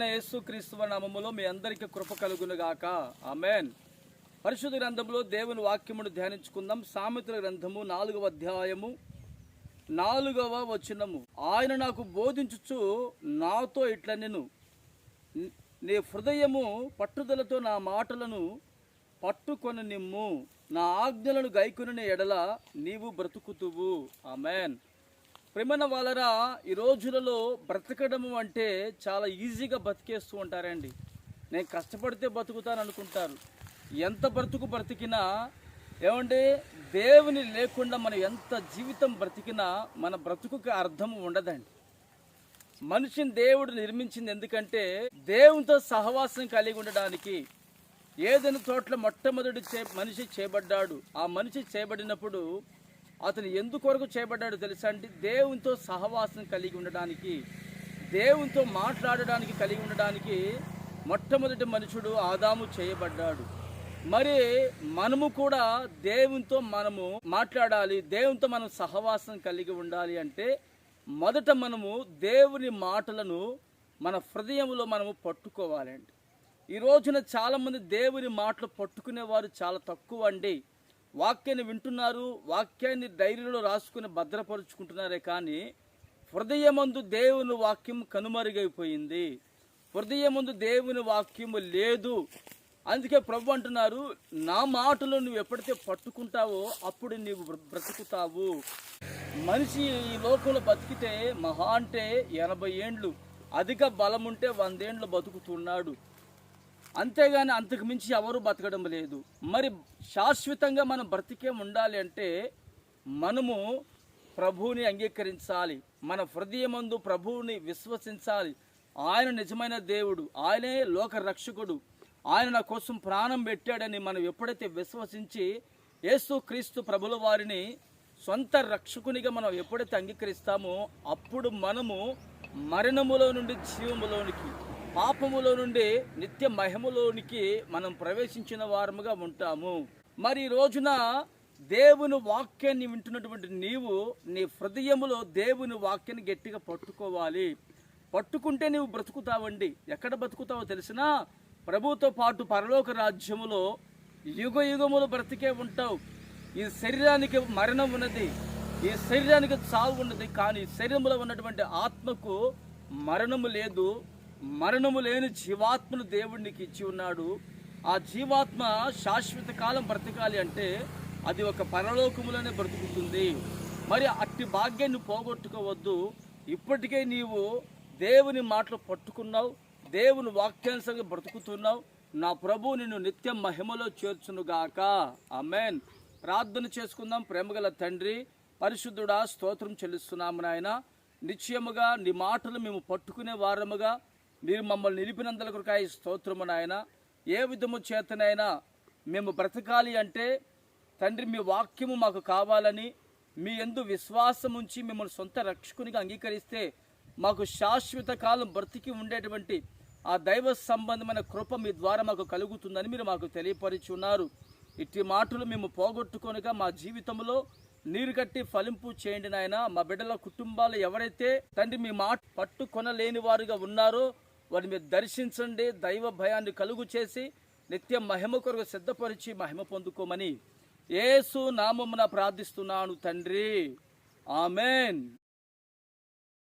యేసు క్రీస్తువ నామములో మీ అందరికీ కృప కలుగునుగాక. ఆమెన్. పరిశుద్ధ గ్రంథంలో దేవుని వాక్యమును ధ్యానించుకుందాం. సామెతల గ్రంథము నాలుగవ అధ్యాయము నాలుగవ వచనము. ఆయన నాకు బోధించుచు నాతో ఇట్లా నేను నీ హృదయము పట్టుదలతో నా మాటలను పట్టుకొని నిమ్ము. నా ఆజ్ఞలను గైకొనిన ఎడల నీవు బ్రతుకుతువు. ఆమెన్. ప్రేమన వాళ్ళరా ఈ రోజులలో బ్రతకడము అంటే చాలా ఈజీగా బతికేస్తూ ఉంటారండి. నేను కష్టపడితే బతుకుతాను అనుకుంటారు ఎంత బ్రతుకు బ్రతికినా ఏమంటే దేవుని లేకుండా మనం ఎంత జీవితం బ్రతికినా మన బ్రతుకుకి అర్థం ఉండదండి. మనిషిని దేవుడు నిర్మించింది ఎందుకంటే దేవునితో సహవాసం కలిగి ఉండడానికి ఏదైనా తోటలో మొట్టమొదటి చే మనిషి చేయబడ్డాడు. ఆ మనిషి చేయబడినప్పుడు అతను ఎందుకొరకు చేయబడ్డాడు తెలుసా అంటే దేవునితో సహవాసం కలిగి ఉండడానికి దేవునితో మాట్లాడడానికి కలిగి ఉండడానికి మొట్టమొదటి మనుషుడు ఆదాము చేయబడ్డాడు. మరి మనము కూడా దేవునితో మనము మాట్లాడాలి దేవునితో మనం సహవాసం కలిగి ఉండాలి అంటే మొదట మనము దేవుని మాటలను మన హృదయంలో మనము పట్టుకోవాలండి ఈ రోజున చాలామంది దేవుని మాటలు పట్టుకునేవారు చాలా తక్కువ అండి. వాక్యాన్ని వింటున్నారు వాక్యాన్ని డైరీలో రాసుకుని భద్రపరుచుకుంటున్నారే కానీ హృదయమందు దేవుని వాక్యం కనుమరుగైపోయింది. హృదయమందు దేవుని వాక్యము లేదు. అందుకే ప్రభు అంటున్నారు నా మాటలు నువ్వు ఎప్పుడైతే పట్టుకుంటావో అప్పుడు నీవు బ్రతుకుతావు. మనిషి ఈ లోకంలో బతికితే మహా అంటే ఎనభై ఏండ్లు అధిక బలం ఉంటే వందేండ్లు బతుకుతున్నాడు. అంతేగాని అంతకు మించి ఎవరు బతకడం లేదు. మరి శాశ్వతంగా మనం బ్రతికే ఉండాలి అంటే మనము ప్రభువుని అంగీకరించాలి. మన హృదయమందు ప్రభువుని విశ్వసించాలి. ఆయన నిజమైన దేవుడు. ఆయనే లోక రక్షకుడు. ఆయన నా కోసం ప్రాణం పెట్టాడని మనం ఎప్పుడైతే విశ్వసించి యేసు క్రీస్తు ప్రభుల వారిని సొంత రక్షకునిగా మనం ఎప్పుడైతే అంగీకరిస్తామో అప్పుడు మనము మరణములో నుండి జీవములోనికి పాపములో నుండి నిత్య మహిమలోనికి మనం ప్రవేశించిన వారముగా ఉంటాము. మరి ఈ రోజున దేవుని వాక్యాన్ని వింటున్నటువంటి నీవు నీ హృదయములో దేవుని వాక్యాన్ని గట్టిగా పట్టుకోవాలి. పట్టుకుంటే నీవు బ్రతుకుతావండి. ఎక్కడ బ్రతుకుతావో తెలిసినా ప్రభుతో పాటు పరలోక రాజ్యములో యుగ యుగములు బ్రతికే ఉంటావు. ఈ శరీరానికి మరణం ఉన్నది. ఈ శరీరానికి చావు ఉన్నది. కానీ శరీరంలో ఉన్నటువంటి ఆత్మకు మరణము లేదు. మరణము లేని జీవాత్మను దేవుడికి ఇచ్చి ఉన్నాడు. ఆ జీవాత్మ శాశ్వత కాలం బ్రతకాలి అంటే అది ఒక పరలోకములోనే బ్రతుకుతుంది. మరి అట్టి భాగ్యాన్ని పోగొట్టుకోవద్దు. ఇప్పటికే నీవు దేవుని మాటలు పట్టుకున్నావు. దేవుని వాక్యానుసంగా బ్రతుకుతున్నావు. నా ప్రభు నిన్ను నిత్యం మహిమలో చేర్చునుగాక అమెన్ ప్రార్థన చేసుకుందాం. ప్రేమగల తండ్రి పరిశుద్ధుడా స్తోత్రం చెల్లిస్తున్నాము నాయన. నిశ్చయముగా నీ మాటలు మేము పట్టుకునే వారముగా మీరు మమ్మల్ని నిలిపినందుల కొరకాయ స్తోత్రము నాయన. ఏ విధము చేతనైనా మేము బ్రతకాలి అంటే తండ్రి మీ వాక్యము మాకు కావాలని మీ ఎందు విశ్వాసం ఉంచి మిమ్మల్ని సొంత రక్షకునిగా అంగీకరిస్తే మాకు శాశ్వత కాలం బ్రతికి ఉండేటువంటి ఆ దైవ సంబంధమైన కృప మీ ద్వారా మాకు కలుగుతుందని మీరు మాకు తెలియపరుచున్నారు. ఇట్టి మాటలు మేము పోగొట్టుకొనిగా మా జీవితంలో నీరు కట్టి ఫలింపు చేయండి నాయన. మా బిడ్డల కుటుంబాలు ఎవరైతే తండ్రి మీ మాట పట్టుకొనలేని వారుగా ఉన్నారో వారిని మీరు దర్శించండి దైవ భయాన్ని కలుగు చేసి నిత్య మహిమ కొరకు సిద్ధపరిచి మహిమ పొందుకోమని యేసు నామమున ప్రార్థిస్తున్నాను తండ్రి. ఆమెన్.